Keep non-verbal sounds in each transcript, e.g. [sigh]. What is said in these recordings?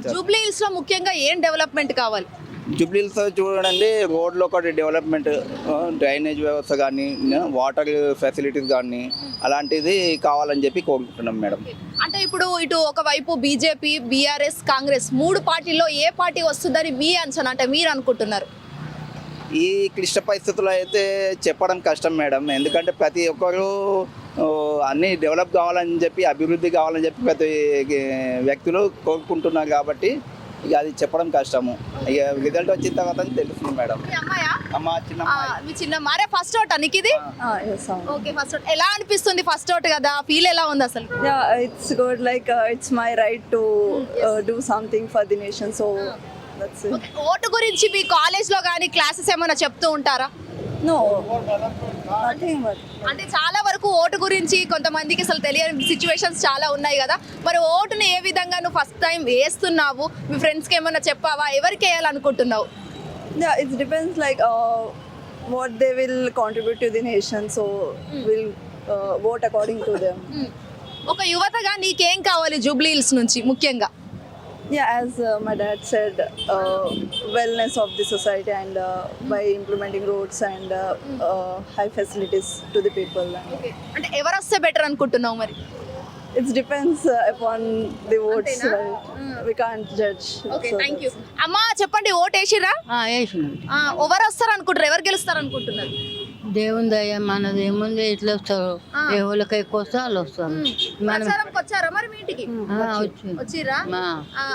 Incharge Jubilee హిల్స్లో ముఖ్యంగా ఏం డెవలప్మెంట్ కావాలి? జూబ్లీస్ చూడండి రోడ్లో ఒకటి డెవలప్మెంట్ డ్రైనేజ్ వ్యవస్థ కానీ వాటర్ ఫెసిలిటీస్ కానీ అలాంటిది కావాలని చెప్పి కోరుకుంటున్నాం మేడం. అంటే ఇప్పుడు ఇటు ఒకవైపు బీజేపీ బీఆర్ఎస్ కాంగ్రెస్ మూడు పార్టీల్లో ఏ పార్టీ వస్తుందని మీ అంచనా అంటే మీరు అనుకుంటున్నారు? ఈ క్లిష్ట పరిస్థితుల్లో అయితే చెప్పడం కష్టం మేడం. ఎందుకంటే ప్రతి ఒక్కరు అన్నీ డెవలప్ కావాలని చెప్పి అభివృద్ధి కావాలని చెప్పి ప్రతి వ్యక్తులు కోరుకుంటున్నారు కాబట్టి ఇక అది చెప్పడం కష్టము. ఇక రిజల్ట్ వచ్చిన తర్వాత తెలుస్తుంది మేడం. మీ అమ్మాయా? అమ్మ చిన్న ఆ, మీ చిన్న మారే ఫస్ట్ అవుట్ ఇది ఓకే ఫస్ట్ అవుట్ ఎలా అనిపిస్తుంది ఫస్ట్ అవుట్ కదా? ఫీల్ ఎలా ఉంది అసలు? Yeah, it's good. Like uh, it's my right to uh, do something for vote గురించి మీ కాలేజ్లో కానీ క్లాసెస్ ఏమైనా చెప్తూ ఉంటారా. అంటే చాలా వరకు ఓటు గురించి కొంతమందికి అసలు తెలియని సిచ్యువేషన్స్ చాలా ఉన్నాయి కదా. మరి ఓటుని ఏ విధంగా నువ్వు ఫస్ట్ టైం వేస్తున్నావు? మీ ఫ్రెండ్స్కి ఏమైనా చెప్పావా? ఎవరికి వేయాలనుకుంటున్నావు? Like uh, what they will contribute to the nation. So we'll uh, vote according to them. ఒక యువతగా నీకేం కావాలి జూబ్లీ హిల్స్ నుంచి ముఖ్యంగా? Yeah, as uh, my dad said, uh, wellness of the society and uh, by implementing roads and uh, uh, high facilities to the people. And అంటే ఎవరు వస్తే better అనుకుంటున్నావు మరి it depends uh, upon the votes. Antena? Right? We can't judge. Okay So thank you అమ్మా చెప్పండి vote వేసిరా వేసినాం ఎవరు వస్తారు అనుకుంటారు ఎవరు గెలుస్తారు అనుకుంటున్నారు దేవుని దయ మనది ఏముంది ఇట్లా వస్తారు. ఎవరికి ఎక్కువ వస్తే. వాళ్ళు వస్తారు వచ్చారా మరి మీ ఇంటికి? వచ్చిరా.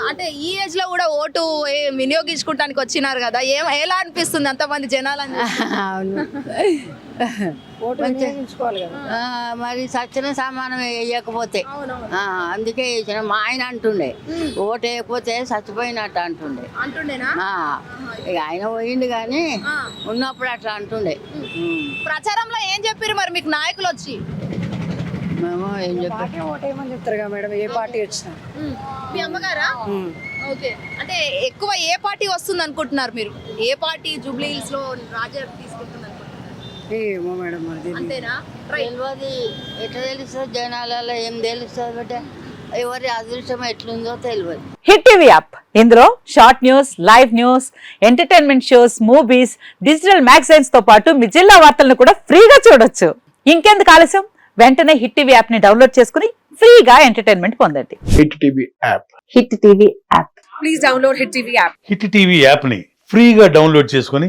అంటే ఈ ఏజ్లో కూడా ఓటు ఏ- వినియోగించుకోవడానికి వచ్చినారు కదా ఏం ఎలా అనిపిస్తుంది అంతమంది జనాలని చూసి? [laughs] అవును. మరి సచ్చిన సామానం వేయకపోతే. అందుకే వేసిన మా ఆయన అంటుండే. ఓటు వేయకపోతే చచ్చిపోయినట్టు అంటుండే. ఇక ఆయన పోయిండు కానీ. ఉన్నప్పుడు అట్లా అంటుండే. ప్రచారంలో ఏం చెప్పారు మరి మీకు నాయకులు వచ్చి? మేము ఏం చెప్పాం ఓటేమని చెప్తారు కదా మేడం? ఏ పార్టీ వచ్చినా. మీ అమ్మగారా? ఓకే. అంటే ఎక్కువ ఏ పార్టీ వస్తుంది అనుకుంటున్నారు మీరు? ఏ పార్టీ జూబ్లీ హిల్స్లో రాజా ఏమో మేడం మరి అంతేనా? రైట్ తెలియదు ఎట్లా తెలుస్తుంది జనాలలో ఏం తెలుస్తుంది బిడ్డ ఎవరి అదృష్టం ఎట్లుందో తెలియదు హిట్ టీవీ యాప్. ఇందులో short news live news entertainment shows movies digital మ్యాగజైన్స్తో పాటు మీ జిల్లా వార్తలను కూడా ఫ్రీగా చూడొచ్చు. ఇంకెందుకు ఆలస్యం? వెంటనే హిట్ టీవీ యాప్ని డౌన్లోడ్ చేసుకుని ఫ్రీగా ఎంటర్టైన్మెంట్ పొందండి. Hit TV app. Hit TV app. Hit TV యాప్ని ఫ్రీగా డౌన్లోడ్ చేసుకొని